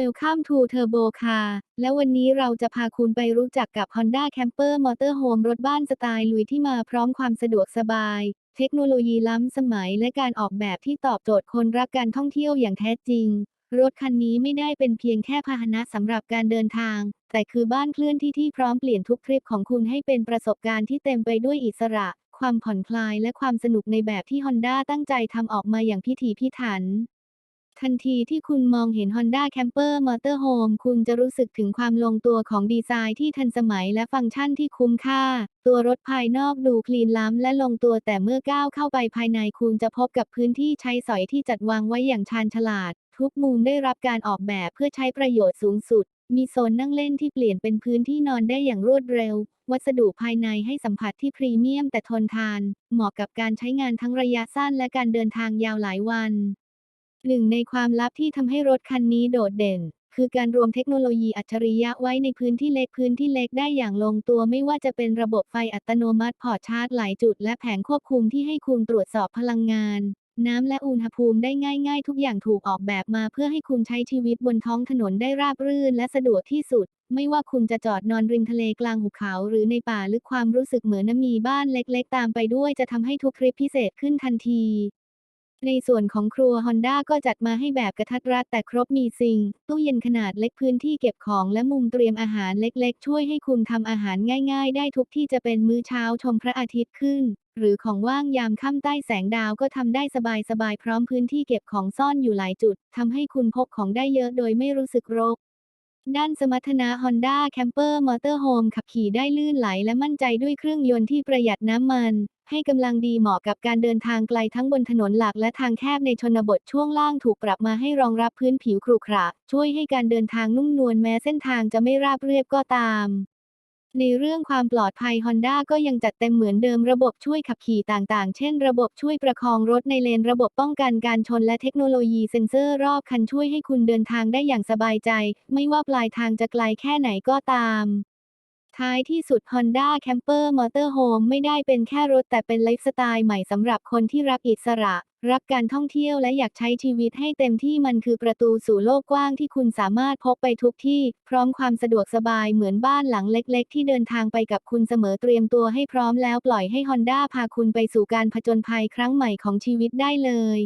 Welcome to Turbo Car และวันนี้เราจะพาคุณไปรู้จักกับ Honda Camper Motorhome รถบ้านสไตล์ลุยที่มาพร้อมความสะดวกสบาย เทคโนโลยีล้ำสมัยและการออกแบบที่ตอบโจทย์คนรักการท่องเที่ยวอย่างแท้จริง รถคันนี้ไม่ได้เป็นเพียงแค่พาหนะสำหรับการเดินทาง แต่คือบ้านเคลื่อนที่ที่พร้อมเปลี่ยนทุกทริปของคุณให้เป็นประสบการณ์ที่เต็มไปด้วยอิสระ ความผ่อนคลายและความสนุกในแบบที่ Honda ตั้งใจทำออกมาอย่างพิถีพิถัน ทันทีที่คุณมองเห็น Honda Camper Motorhome คุณจะรู้สึกถึงความลงตัวของดีไซน์ที่ทันสมัยและฟังก์ชันที่คุ้มค่า ตัวรถภายนอกดูคลีนล้ำและลงตัวแต่เมื่อก้าวเข้าไปภายในคุณจะพบกับพื้นที่ใช้สอยที่จัดวางไว้อย่างชาญฉลาด ทุกมุมได้รับการออกแบบเพื่อใช้ประโยชน์สูงสุด มีโซนนั่งเล่นที่เปลี่ยนเป็นพื้นที่นอนได้อย่างรวดเร็ว วัสดุภายในให้สัมผัสที่พรีเมียมแต่ทนทาน เหมาะกับการใช้งานทั้งระยะสั้นและการเดินทางยาวหลายวัน หนึ่งในความลับที่ทำให้รถคันนี้โดดเด่น คือการรวมเทคโนโลยีอัจฉริยะไว้ในพื้นที่เล็กพื้นที่เล็กได้อย่างลงตัวไม่ว่าจะเป็นระบบไฟอัตโนมัติพอร์ตชาร์จหลายจุดและแผงควบคุมที่ให้คุณตรวจสอบพลังงาน น้ำและอุณหภูมิได้ง่ายๆ ทุกอย่างถูกออกแบบมาเพื่อให้คุณใช้ชีวิตบนท้องถนนได้ราบรื่นและสะดวกที่สุด ไม่ว่าคุณจะจอดนอนริมทะเลกลางหุบเขาหรือในป่าลึกความรู้สึกเหมือนน้ำมีบ้านเล็กๆ ตามไปด้วยจะทำให้ทุกทริปพิเศษขึ้นทันที ในส่วนของครัว Honda ก็จัดมาให้แบบกระทัดรัดแต่ครบมีซิงตู้เย็นขนาดเล็กพื้นที่เก็บของและมุมเตรียมอาหารเล็กๆ ช่วยให้คุณทำอาหารง่ายๆ ได้ทุกที่จะเป็นมื้อเช้าชมพระอาทิตย์ขึ้น หรือของว่างยามค่ำใต้แสงดาวก็ทำได้สบายๆ พร้อมพื้นที่เก็บของซ่อนอยู่หลายจุดทำให้คุณพกของได้เยอะโดยไม่รู้สึกรกด้านสมรรถนะ Honda Camper Motorhome ขับขี่ได้ลื่นไหลและมั่นใจด้วยเครื่องยนต์ที่ประหยัดน้ำมัน ให้กำลังดีเหมาะกับการเดินทางไกลทั้งบนถนนหลักและทางแคบในชนบทช่วงล่างถูกปรับมาให้รองรับพื้นผิวครุขระ ช่วยให้การเดินทางนุ่มนวลแม้เส้นทางจะไม่ราบเรียบก็ตามในเรื่องความปลอดภัย Honda ก็ยังจัดเต็มเหมือนเดิมระบบช่วยขับขี่ต่างๆ เช่นระบบช่วยประคองรถในเลนระบบป้องกันการชนและเทคโนโลยีเซ็นเซอร์รอบคันช่วยให้คุณเดินทางได้อย่างสบายใจ ไม่ว่าปลายทางจะไกลแค่ไหนก็ตาม ท้ายที่สุด Honda Camper Motorhome ไม่ได้เป็นแค่รถแต่เป็นไลฟ์สไตล์ใหม่สำหรับคนที่รักอิสระ รักการท่องเที่ยวและอยากใช้ชีวิตให้เต็มที่มันคือประตูสู่โลกกว้างที่คุณสามารถพกไปทุกที่ พร้อมความสะดวกสบายเหมือนบ้านหลังเล็กๆ ที่เดินทางไปกับคุณเสมอเตรียมตัวให้พร้อมแล้วปล่อยให้ Honda พาคุณไปสู่การผจญภัยครั้งใหม่ของชีวิตได้เลย